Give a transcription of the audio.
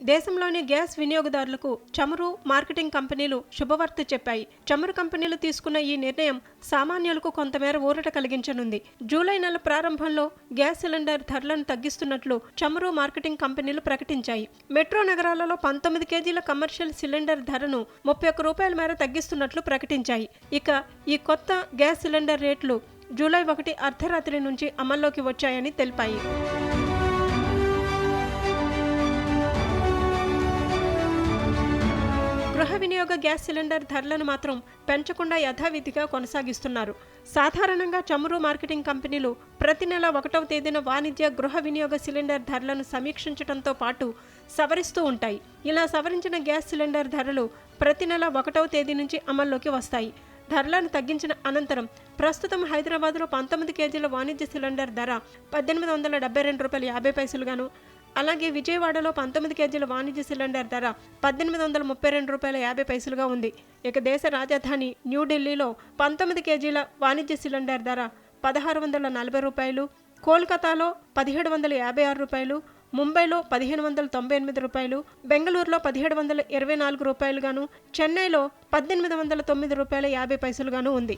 దేశంలోని గ్యాస్ వినియోగదారులకు చమురు మార్కెటింగ్ కంపెనీలు శుభవార్త చెప్పాయి. చమురు కంపెనీలు తీసుకున్న ఈ నిర్ణయం సామాన్యులకు కొంతమేర ఊరట కలిగించనుంది. జూలై నెల ప్రారంభంలో గ్యాస్ సిలిండర్ ధరలను తగ్గిస్తున్నట్లు చమురు మార్కెటింగ్ కంపెనీలు ప్రకటించాయి. మెట్రో నగరాలలో పంతొమ్మిది కేజీల కమర్షియల్ సిలిండర్ ధరను ముప్పై ఒక్క రూపాయల మేర తగ్గిస్తున్నట్లు ప్రకటించాయి. ఇక ఈ కొత్త గ్యాస్ సిలిండర్ రేట్లు జూలై ఒకటి అర్ధరాత్రి నుంచి అమల్లోకి వచ్చాయని తెలిపాయి. గృహ వినియోగ గ్యాస్ సిలిండర్ ధరలను మాత్రం పెంచకుండా యథావిధిగా కొనసాగిస్తున్నారు. సాధారణంగా చమురు మార్కెటింగ్ కంపెనీలు ప్రతి నెల ఒకటవ తేదీన వాణిజ్య గృహ వినియోగ సిలిండర్ ధరలను సమీక్షించడంతో పాటు సవరిస్తూ ఉంటాయి. ఇలా సవరించిన గ్యాస్ సిలిండర్ ధరలు ప్రతి నెల ఒకటవ తేదీ నుంచి అమల్లోకి వస్తాయి. ధరలను తగ్గించిన అనంతరం ప్రస్తుతం హైదరాబాద్లో పంతొమ్మిది కేజీల వాణిజ్య సిలిండర్ ధర పద్దెనిమిది వందల డెబ్బై రెండు రూపాయల యాభై పైసలుగాను అలాగే విజయవాడలో పంతొమ్మిది కేజీల వాణిజ్య సిలిండర్ ధర పద్దెనిమిది వందల ముప్పై రెండు రూపాయల యాభై పైసలుగా ఉంది. ఇక దేశ రాజధాని న్యూఢిల్లీలో పంతొమ్మిది కేజీల వాణిజ్య సిలిండర్ ధర పదహారు వందల నలభై రూపాయలు కోల్కతాలో పదిహేడు వందల యాభై ఆరు రూపాయలు ముంబైలో పదిహేను వందల తొంభై ఎనిమిది రూపాయలు బెంగళూరులో పదిహేడు వందల ఇరవై నాలుగు రూపాయలుగాను చెన్నైలో పద్దెనిమిది వందల తొమ్మిది రూపాయల యాభై పైసలుగాను ఉంది.